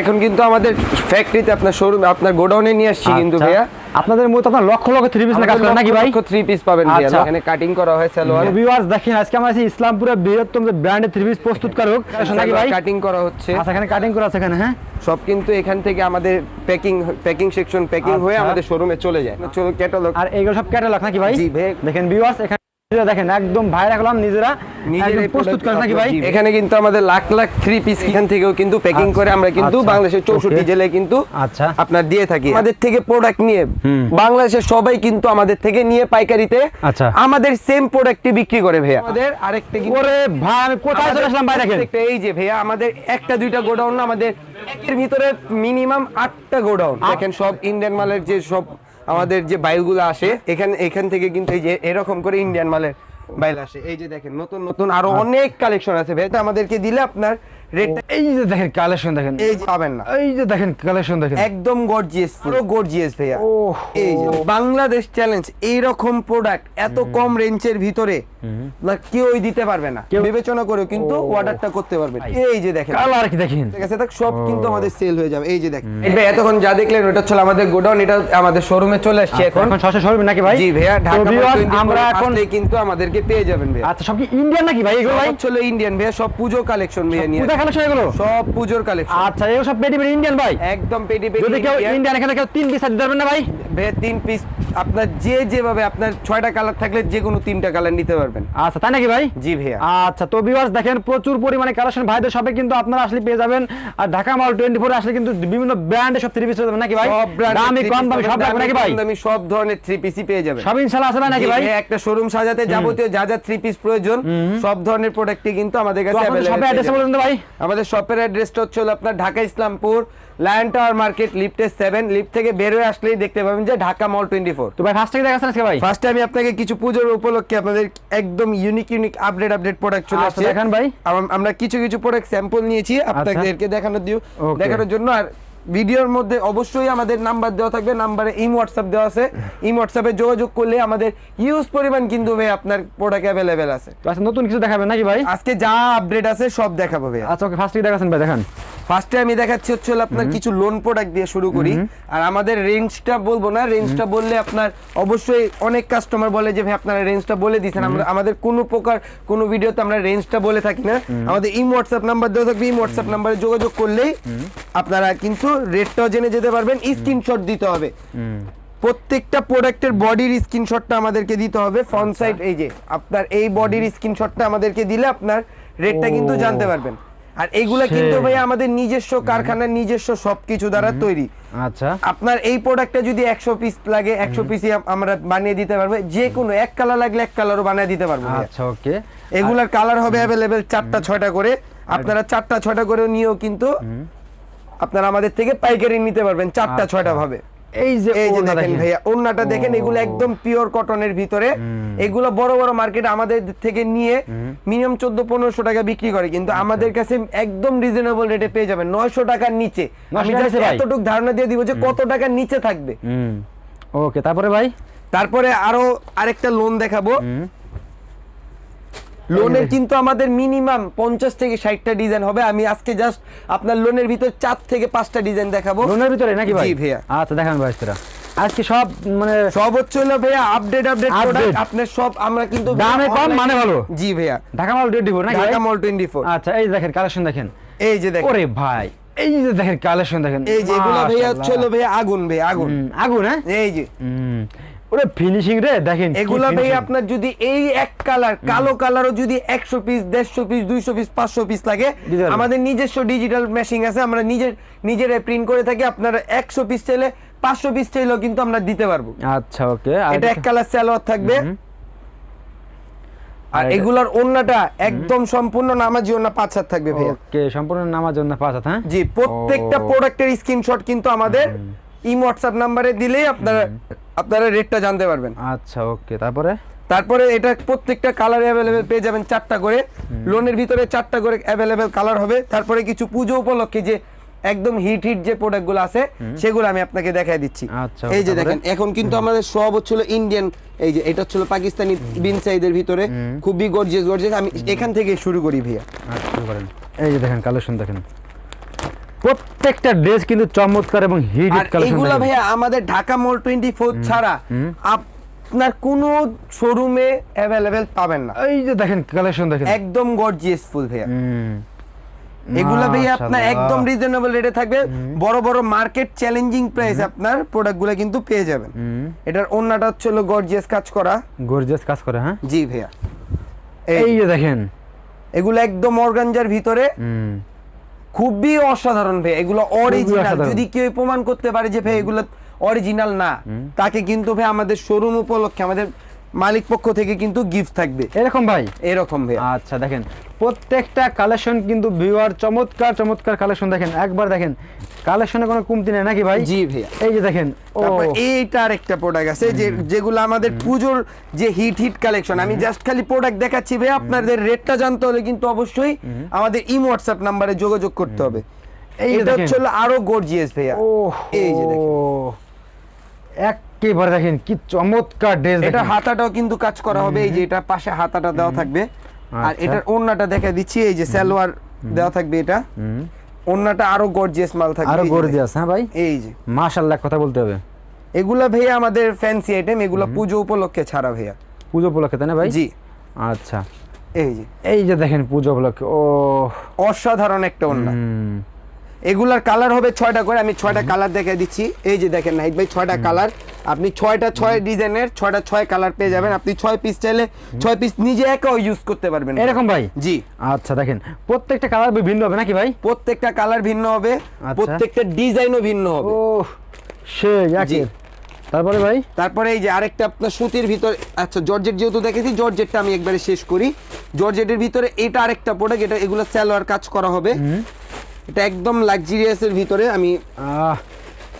এখন কিন্তু আমাদের ফ্যাক্টরিতে আপনার শোরুম আপনার গোডাউনে নিয়ে আসছি কিন্তু আচ্ছা। ভাইয়া। আপনাদের মতো আপনার লক্ষ লক্ষ থ্রি পিস কাজ করেন নাকি ভাই? থ্রি পিস পাবেন ভাইয়া। আচ্ছা। এখানে কাটিং করা হয় সালোয়ার। ভিউয়ার্স দেখেন আজকে আমরা আছি ইসলামপুরের বৃহত্তম যে ব্র্যান্ডের থ্রি পিস প্রস্তুতকারক নাকি ভাই? কাটিং করা হচ্ছে। আচ্ছা এখানে কাটিং করা আছে এখানে হ্যাঁ? সব কিন্তু এখান থেকে আমাদের প্যাকিং প্যাকিং সেকশন প্যাকিং হয়ে আচ্ছা। আমাদের শোরুমে চলে যায়। চলো ক্যাটালগ আর এইগুলো সব ক্যাটালগ নাকি ভাই? জি দেখেন ভিউয়ার্স এখানে দেখেন একদম ভাই রাখলাম নিজেরা প্রস্তুত করেন নাকি ভাই? এখানে কিন্তু আমাদের লাখ লাখ থ্রি পিস এখান থেকেও কিন্তু প্যাকিং করে আমরা কিন্তু আচ্ছা। বাংলাদেশের চৌষট্টি জেলায় কিন্তু আচ্ছা। আপনার দিয়ে থাকি। আমাদের থেকে প্রোডাক্ট নিয়ে বাংলাদেশের সবাই কিন্তু আমাদের থেকে নিয়ে পাইকারিতে আচ্ছা। আমাদের সেম বিক্রি করে ভাইয়া। আমাদের আরেকটা ওরে ভাই আমি কোথায় চলে আসলাম ভাই দেখেন এই যে ভাইয়া আমাদের একটা দুইটা গোডাউন না আমাদের এর ভিতরে মিনিমাম আটটা গোডাউন দেখেন সব ইন্ডিয়ান মালের যে সব আমাদের যে বাইলগুলো আসে এখান এখান থেকে কিন্তু এই যে এরকম করে ইন্ডিয়ান মালের বাইল আসে। এই যে দেখেন নতুন নতুন আরও অনেক কালেকশন আছে ভাই। তো আমাদেরকে দিলে আপনার রেটটা এই যে দেখেন কালেকশন দেখেন। এই যে পাবেন না। এই যে দেখেন কালেকশন দেখেন। একদম গর্জিয়াস পুরো গর্জিয়াস ভাইয়া। এই যে বাংলাদেশ চ্যালেঞ্জ এইরকম প্রোডাক্ট এত কম রেঞ্জের ভিতরে না কেউই দিতে পারবে না। বিবেচনা করে কিন্তু অর্ডারটা করতে পারবে। এই যে দেখেন। কালার কি দেখেন? ঠিক আছে সব কিন্তু আমাদের সেল হয়ে যাবে। এই যে দেখেন ভাই এতক্ষণ যা দেখলেন ওটা ছিল আমাদের গোডাউন এটা আমাদের শোরুমে চলে আসছে এখন। এখন সরাসরি নাকি ভাই? জি ভাইয়া ঢাকা আমরা আমরা এখন এখন কিন্তু আমাদেরকে পেয়ে যাবেন ভাইয়া। আচ্ছা সব কি ইন্ডিয়ান নাকি ভাই এগুলো ভাই? ছিল ইন্ডিয়ান ভাইয়া সব পুজো কালেকশন ভাইয়া নিয়ে পূজা কালেকশন এগুলো? সব পুজোর কালেকশন আচ্ছা এগুলো সব পেটি পেটি ইন্ডিয়ান ভাই? একদম পেটি পেটি যদি কেউ ইন্ডিয়ান এখানে কেউ তিন পিস দিতে পারবেন না ভাই? তিন পিস আপনার যে যেভাবে আপনার ছয়টা কালার থাকলে যে কোনো তিনটা কালার নিতে পারবেন আচ্ছা তাই নাকি ভাই? জি ভাইয়া। আচ্ছা তো ভিউয়ার্স দেখেন প্রচুর পরিমাণে কালেকশন ভাইদের সবে কিন্তু আপনারা আসলে পেয়ে যাবেন। আর ঢাকা মাল টোয়েন্টি ফোর আসলে কিন্তু বিভিন্ন ব্র্যান্ডের সব থ্রি পিস যাবেন নাকি ভাই? সব brand দামি কম দামি সব রাখবেন নাকি ভাই? দামি সব ধরনের থ্রি পিসই পেয়ে যাবেন। সব ইনশাল্লাহ আছে ভাই নাকি ভাই? একটা শোরুম সাজাতে যাবতীয় যা যা থ্রি পিস প্রয়োজন সব ধরনের প্রোডাক্টই কিন্তু আমাদের কাছে অ্যাড্রেস বলুন তো ভাই। আমাদের শপের অ্যাড্রেসটা হচ্ছে আপনার Dhaka Islampur lion tower market লিফটের সেভেন লিফট থেকে বের হয়ে আসলেই দেখতে পাবেন যে ঢাকা মল টোয়েন্টি ফোর তো ভাই ফার্স্ট থেকে দেখাচ্ছেন আজকে ভাই? ফার্স্টে আমি আপনাকে কিছু পুজোর উপলক্ষে আপনাদের একদম unique unique update update product চলে আচ্ছা, আসছে। দেখান ভাই। আমরা কিছু কিছু প্রোডাক্ট স্যাম্পল নিয়েছি আপনাদেরকে দেখানোর দিও দেখানোর জন্য। আর ভিডিওর মধ্যে অবশ্যই আমাদের নাম্বার দেওয়া থাকবে নাম্বারে ইম হোয়াটসঅ্যাপ দেওয়া আছে। ইম হোয়াটসঅ্যাপে যোগাযোগ করলে আমাদের ইউজ পরিমাণ কিন্তু ভাই আপনার প্রোডাক্ট অ্যাভেলেবেল আছে। তো আচ্ছা নতুন কিছু দেখাবেন নাকি ভাই? আজকে যা আপডেট আছে সব দেখাবো ভাই আচ্ছা ওকে ফার্স্ট দেখাচ্ছেন ভাই দেখান। ফার্স্টে আমি দেখাচ্ছি হচ্ছে আপনার কিছু লোন প্রোডাক্ট দিয়ে শুরু করি। আর আমাদের রেঞ্জটা বলব না রেঞ্জটা বললে আপনার অবশ্যই অনেক কাস্টমার বলে যে ভাই আপনারা রেঞ্জটা বলে দিয়েছেন। আমরা আমাদের কোনো প্রকার কোনো ভিডিওতে আমরা রেঞ্জটা বলে থাকি না। আমাদের ইম হোয়াটসঅ্যাপ নাম্বার দেওয়া থাকবে। ইম হোয়াটসঅ্যাপ নাম্বারে যোগাযোগ করলেই আপনারা কিন্তু রেটটাও জেনে যেতে পারবেন। স্ক্রিনশট দিতে হবে। প্রত্যেকটা প্রোডাক্টের বডির স্ক্রিনশটটা আমাদেরকে দিতে হবে। ফ্রন্ট সাইড এই যে আপনার এই বডির স্ক্রিনশটটা আমাদেরকে দিলে আপনার রেটটা কিন্তু জানতে পারবেন। আর এইগুলা কিন্তু। ভাই। আমাদের নিজস্ব কারখানার নিজস্ব সবকিছু দ্বারা তৈরি। আচ্ছা। আপনার এই প্রোডাক্টটা যদি একশো পিস লাগে একশো পিসই আমরা বানিয়ে দিতে পারব। যে কোনো এক কালার লাগলে এক কালারও বানিয়ে দিতে পারব আচ্ছা ওকে। এগুলার কালার হবে অ্যাভেলেবেল চারটা ছয়টা করে। আপনারা চারটা ছয়টা করে নিয়েও কিন্তু আপনারা আমাদের থেকে পাইকারি নিতে পারবেন চারটা আচ্ছা। ছয়টা ভাবে। এই যে এই যে দেখেন দেখেন। ভাইয়া ওন্নাটা দেখেন এগুলো একদম পিওর কটনের ভিতরে। এগুলো বড় বড় মার্কেট আমাদের থেকে নিয়ে মিনিমাম চোদ্দ পনেরোশো টাকা বিক্রি করে। কিন্তু আচ্ছা। আমাদের কাছে একদম রিজনেবল রেটে পেয়ে যাবেন। নয়শো টাকার নিচে। 900 আমি টাকার just নিচে ভাই? এতটুকু ধারণা দিয়ে দিব যে কত টাকার নিচে থাকবে। ওকে তারপরে ভাই? তারপরে আরও আরেকটা লোন দেখাবো। লোনের কিন্তু আমাদের মিনিমাম পঞ্চাশ থেকে ষাটটা ডিজাইন হবে। আমি আজকে জাস্ট আপনার লোনের ভিতর চার থেকে পাঁচটা ডিজাইন দেখাবো। লোনের ভিতরে নাকি ভাই? ভাইয়া। আচ্ছা দেখান ভাই আজকে সব মানে সব হচ্ছে হলো ভাইয়া আপডেট আপডেট প্রোডাক্ট আপনার সব আমরা কিন্তু দামে কম, মানে ভালো। জি ভাইয়া। ঢাকা মাল টোয়েন্টি ফোর নাকি ঢাকা মল টোয়েন্টি ফোর আচ্ছা এই দেখেন কালেকশন দেখেন। এই যে দেখেন। ওরে ভাই এই যে দেখেন কালেকশন দেখেন। এই যে এগুলো ভাইয়া। হলো ভাইয়া আগুন ভাইয়া আগুন। আগুন হ্যাঁ? এই যে। ওরে ফিনিশিং রে দেখেন এগুলা ভাই আপনার যদি এই এক কালার কালো কালারও যদি একশো পিস দেড়শো পিস দুইশো পিস পাঁচশো পিস লাগে আমাদের নিজস্ব ডিজিটাল মেশিন আছে আমরা নিজের নিজেরাই প্রিন্ট করে থাকি আপনার একশো পিস চাইলে পাঁচশো পিস চাইলেও কিন্তু আমরা দিতে পারব। আচ্ছা ওকে। এটা এক কালার সালোয়ার থাকবে। আর এগুলার ওন্নাটা একদম সম্পূর্ণ নামাজি ওন্না পাঁচ হাত থাকবে ভাইয়া। ওকে সম্পূর্ণ নামার জন্য পাঁচ হাত হ্যাঁ? জি প্রত্যেকটা প্রোডাক্টের স্ক্রিনশট কিন্তু আমাদের ইম হোয়াটসঅ্যাপ নাম্বারে দিলেই আপনারা আপনারা রেটটা জানতে পারবেন। আচ্ছা ওকে তারপরে? তারপরে এটা প্রত্যেকটা কালার অ্যাভেলেবেল পেয়ে যাবেন চারটা করে। লোনের ভিতরে চারটা করে অ্যাভেলেবেল কালার হবে। তারপরে কিছু পুজো উপলক্ষে যে একদম হিট হিট যে প্রোডাক্টগুলো আছে সেগুলো আমি আপনাকে দেখাই দিচ্ছি। আচ্ছা, এই যে দেখেন এখন কিন্তু আমাদের সব হচ্ছিল ইন্ডিয়ান এই যে এটা হচ্ছিল পাকিস্তানি বিন সাইজের ভিতরে। খুবই গর্জিয়াস গর্জিয়াস আমি এখান থেকে শুরু করি ভাইয়া। আচ্ছা করেন। এই যে দেখেন কালেকশন দেখেন। প্রত্যেকটা ড্রেস কিন্তু চমৎকার এবং হিট আর এইগুলা ভাইয়া আমাদের ঢাকা মল টোয়েন্টি ফোর ছাড়া আপনার কোনো শোরুমে অ্যাভেলেবেল পাবেন না। এই যে দেখেন কালেকশন দেখেন। একদম গর্জিয়াস ফুল ভাইয়া। এগুলা ভাইয়া আপনার একদম রিজনেবল রেটে থাকবে। বড় বড় মার্কেট চ্যালেঞ্জিং প্রাইস আপনার প্রোডাক্টগুলো কিন্তু পেয়ে যাবেন। এটার অন্যটা হচ্ছে গর্জিয়াস কাজ করা। গর্জিয়াস কাজ করে হ্যাঁ? জি ভাইয়া। এই যে দেখেন। এগুলো একদম অর্গানজার ভিতরে। খুবই অসাধারণ ভাই এগুলো অরিজিনাল যদি কেউ প্রমাণ করতে পারে যে ভাই এগুলো অরিজিনাল না তাকে কিন্তু ভাই আমাদের শোরুম উপলক্ষে আমাদের মালিক পক্ষ থেকে কিন্তু গিফট থাকবে। এরকম ভাই? এরকম ভাই। আচ্ছা দেখেন প্রত্যেকটা কালেকশন কিন্তু ভিউয়ার চমৎকার চমৎকার কালেকশন দেখেন। একবার দেখেন কালেকশনে কোনো কমতি নেই নাকি ভাই? জি ভাইয়া। এই যে দেখেন তারপর এইটা আরেকটা প্রোডাক্ট আছে যে যেগুলো আমাদের পুজোর যে হিট হিট কালেকশন আমি জাস্ট খালি প্রোডাক্ট দেখাচ্ছি ভাই আপনাদের রেটটা জানতে হলে কিন্তু অবশ্যই আমাদের ইম হোয়াটসঅ্যাপ নাম্বারে যোগাযোগ করতে হবে। এই যে হচ্ছে আরও গর্জিয়াস ভাইয়া। ও এই যে দেখেন। একেবারে দেখেন কি চমৎকার ড্রেস এটা হাতাটাও কিন্তু কাজ করা হবে এই যে এটা পাশে হাতাটা দেওয়া থাকবে। আর আচ্ছা। এটার ওন্নাটা দেখা দিচ্ছি এই যে সালোয়ার দেওয়া থাকবে এটা। ওন্নাটা আরও গর্জিয়াস মাল থাকবে। আরও গর্জিয়াস হ্যাঁ ভাই? এই যে। মাশাআল্লাহ কথা বলতে হবে। এগুলা ভাইয়া আমাদের ফ্যান্সি আইটেম এগুলা পুজো উপলক্ষে ছাড়া ভাইয়া। পুজো উপলক্ষে তাই না ভাই? জি। আচ্ছা। এই যে। এই যে দেখেন পুজো উপলক্ষে ও অসাধারণ একটা ওন্না এগুলার কালার হবে ছয়টা করে আমি ছয়টা কালার দেখে দিচ্ছি। এই যে দেখেন নাহিদ ভাই ছয়টা কালার আপনি ছয়টা ছয় ডিজাইনের ছয়টা ছয় কালার পেয়ে যাবেন। আপনি ছয় পিস চাইলে ছয় পিস নিজে একাও ইউজ করতে পারবেন। এরকম ভাই? জি। আচ্ছা দেখেন প্রত্যেকটা কালার ভিন্ন হবে নাকি ভাই? প্রত্যেকটা কালার ভিন্ন হবে আচ্ছা। প্রত্যেকটা ডিজাইনও ভিন্ন হবে। ও সে জি। তারপরে ভাই? তারপরে এই যে আরেকটা আপনার সুতির ভিতর আচ্ছা জর্জেট যেহেতু দেখেছি জর্জেটটা আমি একবারে শেষ করি। জর্জেটের ভিতরে এটা আরেকটা প্রোডাক্ট এটা এগুলো স্যালোয়ার কাজ করা হবে। এটা একদম লাক্সারিয়াসের ভিতরে আমি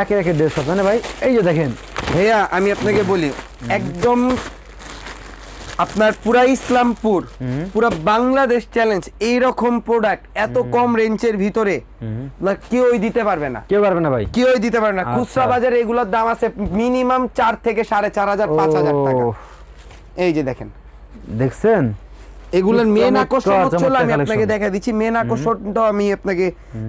একে একে ড্রেস হবে না ভাই? এই যে দেখেন। ভাইয়া আমি আপনাকে বলি একদম আপনার পুরা ইসলামপুর পুরা বাংলাদেশ চ্যালেঞ্জ এইরকম প্রোডাক্ট এত কম রেঞ্জের ভিতরে কেউই দিতে পারবে না। কেউ পারবে না ভাই। কেউই দিতে পারবে না। আচ্ছা। খুচরা বাজারে এগুলোর দাম আছে মিনিমাম চার থেকে সাড়ে চার হাজার পাঁচ হাজার টাকা। এই যে দেখেন। দেখছেন? এগুলোর মেন আকর্ষণ হচ্ছে আমি আপনাকে দেখা দিচ্ছি। মেন আকর্ষণটাও আমি আপনাকে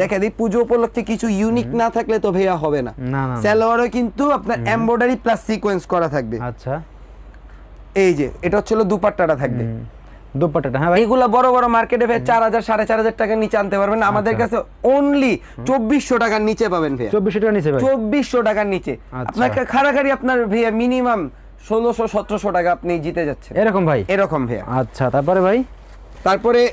দেখা দিই। পুজো উপলক্ষে কিছু ইউনিক না থাকলে তো ভাইয়া হবে না। স্যালোয়ারও কিন্তু আপনার এমব্রয়ডারি প্লাস সিকোয়েন্স করা থাকবে। আচ্ছা। এই যে এটা হচ্ছে দুপাট্টাটা থাকবে। দুপাট্টাটা হ্যাঁ ভাই। এইগুলা বড় বড় মার্কেটে ভাই চার হাজার সাড়ে চার হাজার টাকার নিচে আনতে পারবেন। আমাদের আচ্ছা। কাছে অনলি চব্বিশশো টাকার নিচে পাবেন ভাইয়া। চব্বিশশো টাকা নিচে ভাই। টাকার নিচে। আচ্ছা। আপনার খাড়াখাড়ি আপনার ভাইয়া মিনিমাম ষোলোশো সতেরোশো টাকা আপনি জিতে যাচ্ছেন। এরকম ভাই? এরকম ভাইয়া। আচ্ছা তারপরে ভাই? তারপরে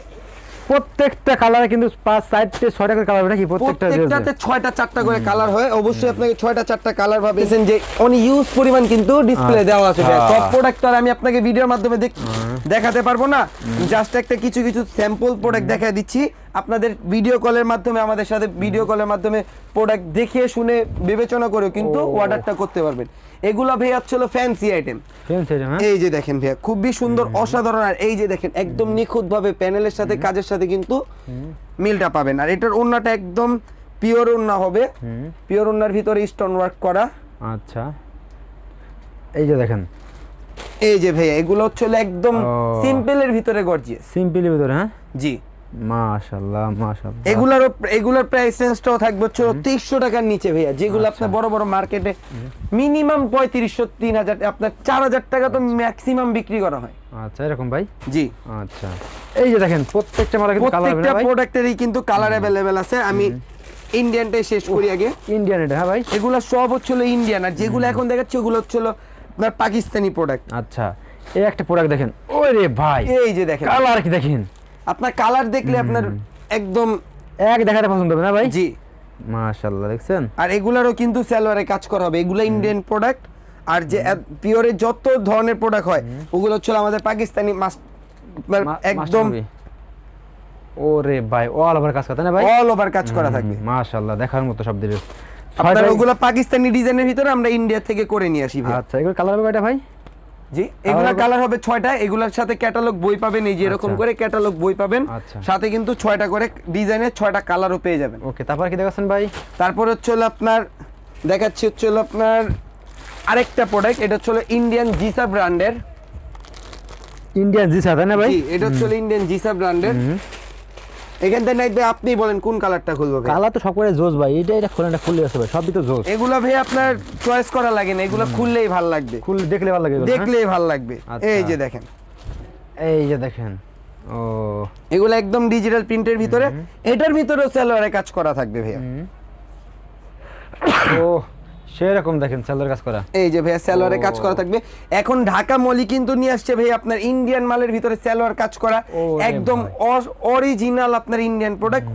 প্রত্যেকটা কালারে কিন্তু পাঁচ চারটে ছয়টা করে কালার নাকি? প্রত্যেকটা প্রত্যেকটাতে ছয়টা চারটা করে কালার হয়। অবশ্যই আপনাকে ছয়টা চারটা কালার পাবেন যে অনেক ইউজ পরিমাণ কিন্তু ডিসপ্লে দেওয়া আছে আচ্ছা। সব প্রোডাক্ট আর আমি আপনাকে ভিডিওর মাধ্যমে দেখ- দেখাতে পারব না। জাস্ট একটা কিছু কিছু স্যাম্পল প্রোডাক্ট দেখা দিচ্ছি। আপনাদের ভিডিও কলের মাধ্যমে আমাদের সাথে ভিডিও কলের মাধ্যমে প্রোডাক্ট দেখে শুনে বিবেচনা করেও কিন্তু অর্ডারটা করতে পারবেন। এগুলা ভাইয়া হচ্ছে ফ্যান্সি আইটেম এই যে দেখেন ভাইয়া খুবই সুন্দর অসাধারণ। আর এই যে দেখেন একদম নিখুঁত ভাবে প্যানেলের সাথে কাজের সাথে কিন্তু মিলটা পাবেন। আর এটার ওন্নাটা একদম পিওর ওন্না হবে। পিওর ওন্নার ভিতরে স্টোন ওয়ার্ক করা। আচ্ছা। এই যে দেখেন। এই যে ভাইয়া এগুলো হচ্ছে একদম সিম্পলের ভিতরে গর্জিয়াস সিম্পলের ভিতরে হ্যাঁ? জি। মাশাআল্লাহ মাশাআল্লাহ। এগুলার এগুলার প্রাইস রেঞ্জটাও থাকবে হচ্ছে তেইশশো টাকার নিচে ভাইয়া। যেগুলো আচ্ছা। আপনার বড় বড় মার্কেটে মিনিমাম পঁয়ত্রিশশো তিন হাজার আপনার চার হাজার টাকা তো ম্যাক্সিমাম বিক্রি করা হয়। আচ্ছা এরকম ভাই? জি। আচ্ছা। এই যে দেখেন প্রত্যেকটা মালা কিন্তু কালার প্রত্যেকটা প্রোডাক্টেরই কিন্তু কালার আছে। আমি ইন্ডিয়ানটাই শেষ করি আগে। ইন্ডিয়ান এটা হ্যাঁ ভাই? এগুলো সব হচ্ছিল ইন্ডিয়ান আর যেগুলো এখন দেখাচ্ছে ওগুলো হচ্ছিল আপনার পাকিস্তানি প্রোডাক্ট আচ্ছা। এই একটা প্রোডাক্ট দেখেন। ওই রে ভাই এই যে দেখেন। কালার কি দেখেন? আপনার কালার দেখলে আপনার একদম এক দেখাতে পছন্দ হবে না ভাই? জি। মাশাআল্লাহ দেখছেন? আর এগুলারও কিন্তু সালোয়ারে কাজ করা হবে। এগুলো ইন্ডিয়ান প্রোডাক্ট আর যে পিওরের যত ধরনের প্রোডাক্ট হয় ওগুলো হচ্ছে আমাদের পাকিস্তানি মাস একদম ওরে ভাই অল ওভার কাজ করতে না ভাই? অল ওভার কাজ করা থাকবে। মাশাআল্লাহ দেখার মতো সব দিবে। আপনার ওগুলো পাকিস্তানি ডিজাইনের ভিতরে আমরা ইন্ডিয়া থেকে করে নিয়ে আসি ভাই। আচ্ছা এগুলো কালার হবে কয়টা ভাই? জি এগুলা কালার হবে ছয়টা এগুলার সাথে ক্যাটালগ বই পাবেন এই যে এরকম আচ্ছা। করে ক্যাটালগ বই পাবেন। আচ্ছা। সাথে কিন্তু ছয়টা করে ডিজাইনের ছয়টা কালারও পেয়ে যাবেন। ওকে তারপর কি দেখাচ্ছেন ভাই? তারপর হচ্ছে হলো আপনার দেখাচ্ছি হচ্ছে হলো আপনার আরেকটা প্রোডাক্ট এটা হচ্ছে হলো ইন্ডিয়ান জিসা ব্র্যান্ডের ইন্ডিয়ান জিসা না ভাই? এটা হচ্ছে হলো ইন্ডিয়ান জিসা ব্র্যান্ডের এখান থেকে নাইট ভাই আপনি বলেন কোন কালারটা খুলবো ভাই? কালার তো সব করে জোস ভাই এটা এটা খোলা এটা খুলে আছে ভাই সবই তো জোস। এগুলো ভাই আপনার চয়েস করা লাগে না এগুলো খুললেই ভালো লাগবে। খুলে দেখলে ভালো লাগে এগুলো, হ্যাঁ? দেখলেই ভালো লাগবে। আচ্ছা। এই যে দেখেন। এই যে দেখেন। ও। এগুলো একদম ডিজিটাল প্রিন্টের ভিতরে। এটার ভিতরেও সেলোয়ারে কাজ করা থাকবে ভাইয়া। ও। সেরকম দেখেন সেলের কাজ করা। এই যে ভাইয়া সালোয়ারে ও। কাজ করা থাকবে। এখন ঢাকা মলি কিন্তু নিয়ে আসছে ভাই আপনার ইন্ডিয়ান মালের ভিতরে সালোয়ার কাজ করা। একদম অরিজিনাল আপনার ইন্ডিয়ান প্রোডাক্ট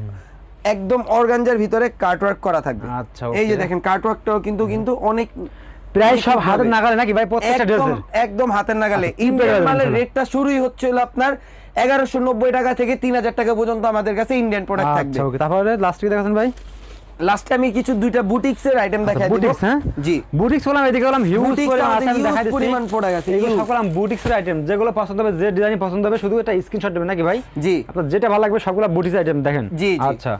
একদম অর্গানজার ভিতরে কাটওয়ার্ক করা থাকবে। আচ্ছা, এই যে দেখেন কাটওয়ার্কটাও কিন্তু কিন্তু অনেক প্রায় সব হাতের নাগালে নাকি ভাই? প্রত্যেকটা একদম ড্রেসের একদম হাতের নাগালে। আচ্ছা, ইন্ডিয়ান মালের রেটটা শুরুই হচ্ছে আপনার এগারোশো নব্বই টাকা থেকে তিন হাজার টাকা পর্যন্ত আমাদের কাছে ইন্ডিয়ান প্রোডাক্ট থাকবে। আচ্ছা তারপরে লাস্ট কি দেখাচ্ছেন ভাই? লাস্টে আমি কিছু দুইটা বুটিক্সের আইটেম দেখাই দিব। বুটিক্স হ্যাঁ? জি। বুটিক্স হলাম এদিকে হলাম হিউজ আমি দেখাই দিচ্ছি। পরিমাণ এগুলো huge। সব হলাম আইটেম যেগুলো পছন্দ হবে যে ডিজাইন পছন্দ হবে শুধু একটা স্ক্রিনশট দেবেন নাকি ভাই? জি। আপনার যেটা ভালো লাগবে সবগুলো বুটিক্স আইটেম দেখেন। জি। আচ্ছা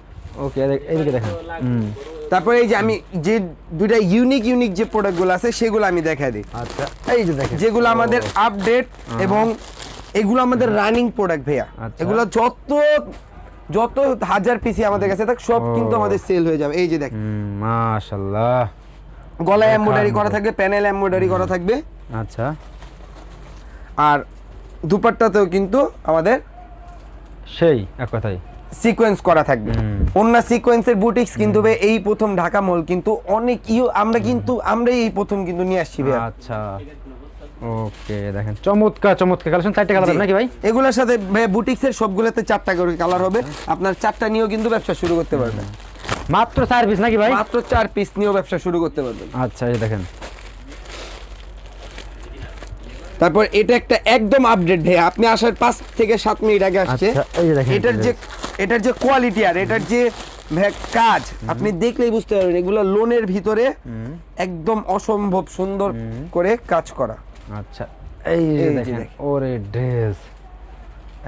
ওকে এদিকে দেখেন। হুম। তারপরে এই যে আমি যে দুইটা ইউনিক ইউনিক যে প্রোডাক্টগুলো আছে সেগুলো আমি দেখাই দিই। আচ্ছা এই যে দেখেন। যেগুলো আমাদের আপডেট এবং এগুলো আমাদের রানিং প্রোডাক্ট ভাইয়া। আচ্ছা। এগুলো যত যত হাজার পিসি আমাদের কাছে থাক সব কিন্তু আমাদের সেল হয়ে যাবে। এই যে দেখ। মাশাআল্লাহ গলায় এমব্রয়ডারি করা থাকবে প্যানেল এমব্রয়ডারি করা থাকবে। আচ্ছা। আর দুপাট্টাতেও কিন্তু আমাদের সেই এক কথাই। সিকোয়েন্স করা থাকবে। অন্য সিকোয়েন্সের বুটিক্স কিন্তু এই প্রথম ঢাকা মল কিন্তু অনেক ইউ আমরা কিন্তু আমরাই এই প্রথম কিন্তু নিয়ে আসছি আচ্ছা। ওকে দেখেন চমৎকার চমৎকার কালেকশন চারটে কালার নাকি ভাই? এগুলোর সাথে বুটিক্সের সবগুলোতে চারটা করে কালার হবে। আপনার চারটা নিয়েও কিন্তু ব্যবসা শুরু করতে পারবেন। মাত্র চার পিস নাকি ভাই? মাত্র চার পিস নিয়েও ব্যবসা শুরু করতে পারবেন। আচ্ছা এই দেখেন। তারপর এটা একটা একদম আপডেট ভাই আপনি আসার পাঁচ থেকে সাত মিনিট আগে আসছে। আচ্ছা, এটার যে। এটার যে কোয়ালিটি আর এটার যে কাজ আপনি দেখলেই বুঝতে পারবেন। এগুলো লোনের ভিতরে একদম অসম্ভব সুন্দর করে কাজ করা। আচ্ছা এই যে দেখেন। ওরে ড্রেস।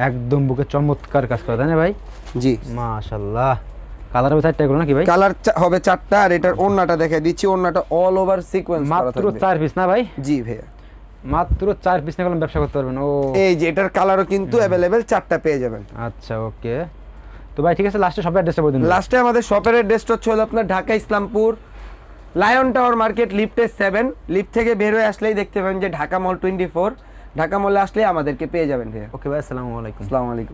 একদম বুকে চমৎকার কাজ করে তাই না ভাই? জি। মাশাআল্লাহ কালার হবে চারটে এগুলো নাকি ভাই? কালার হবে চারটা আর এটার ওন্নাটা দিচ্ছি ওন্নাটা অল ওভার সিকোয়েন্স মাত্র চার পিস না ভাই? জি ভাইয়া। মাত্র চার পিস গেলাম ব্যবসা করতে পারবেন ও। এই যে এটার কালারও কিন্তু অ্যাভেলেবেল চারটা পেয়ে যাবেন। আচ্ছা ওকে। তো ভাই ঠিক আছে লাস্টে সব অ্যাড্রেসটা বলে দিন। লাস্টে আমাদের শপের অ্যাড্রেসটা হচ্ছে হলো আপনার Dhaka Islampur lion tower market লিফটে সেভেন লিফট থেকে বের হয়ে আসলেই দেখতে পাবেন যে Dhaka mall twenty four Dhaka মলে আসলে আমাদেরকে পেয়ে যাবেন ভাইয়া। ওকে ভাই আসসালামু আলাইকুম। আসসালামু আলাইকুম।